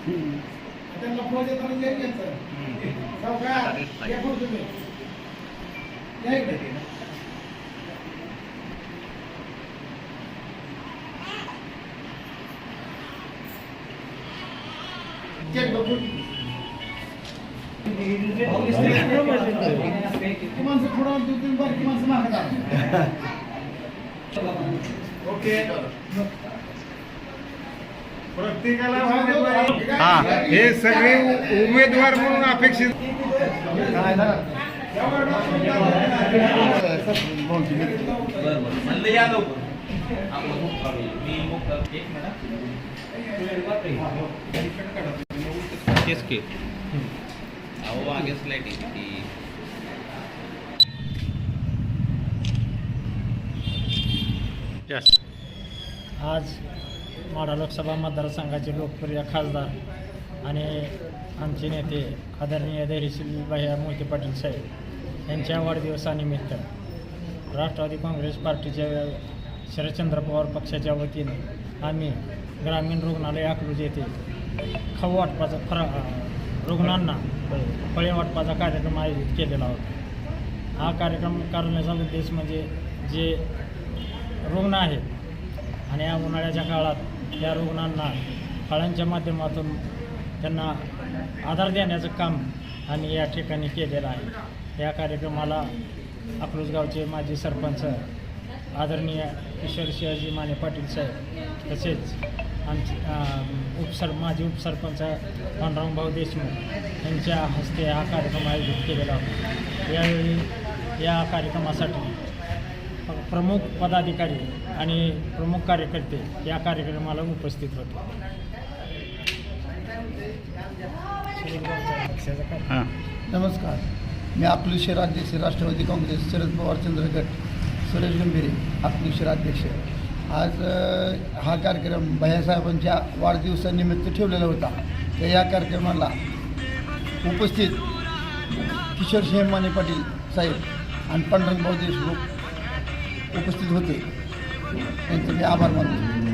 त्यांना फोन येताना जे घ्यायचं सावकार या पुढे तुम्ही. या इकडे. चेक बघू. ती माणसं पुढं दोन तीन बारकी माणसं मागतात ओके. प्रत्येकाला हा. हे सगळे उमेदवार म्हणून अपेक्षित. तेच की. अहो लाइट आज माढा लोकसभा मतदारसंघाचे लोकप्रिय खासदार आणि आमचे नेते आदरणीय धैर्यशील भैया मोहिते पाटील साहेब यांच्या वाढदिवसानिमित्त राष्ट्रवादी काँग्रेस पार्टीच्या शरदचंद्र पवार पक्षाच्या वतीने आम्ही ग्रामीण रुग्णालय अकलूज येथे खाऊ वाटपाचा फरा रुग्णांना फळे वाटपाचा कार्यक्रम आयोजित केलेला होता. हा कार्यक्रम करण्याचा उद्देश म्हणजे जे रुग्ण आहेत आणि या उन्हाळ्याच्या काळात या रुग्णांना फळांच्या माध्यमातून त्यांना आधार देण्याचं काम आम्ही या ठिकाणी केलेलं आहे. या कार्यक्रमाला अकलूजगावचे माजी सरपंच आदरणीय किशोर शिवाजी माने पाटील साहेब तसेच आमचे उपसर माजी उपसरपंच पांडुरंग भाऊ देशमुख यांच्या हस्ते हा कार्यक्रम आयोजित केलेला होता. यावेळी या कार्यक्रमासाठी प्रमुख पदाधिकारी आणि प्रमुख कार्यकर्ते या कार्यक्रमाला उपस्थित होते. नमस्कार. मी अकलूज शहराध्यक्ष राष्ट्रवादी काँग्रेस शरद पवार चंद्र गट सुरेश गंभीरे अकलूज शहराध्यक्ष आज हा कार्यक्रम भैयासाहेबांच्या वाढदिवसानिमित्त ठेवलेला होता. तर या कार्यक्रमाला उपस्थित किशोर सिंह माने पाटील साहेब आणि पांडुरंगभाऊ देशमुख उपस्थित होते. त्यांचे मी आभार मानतो.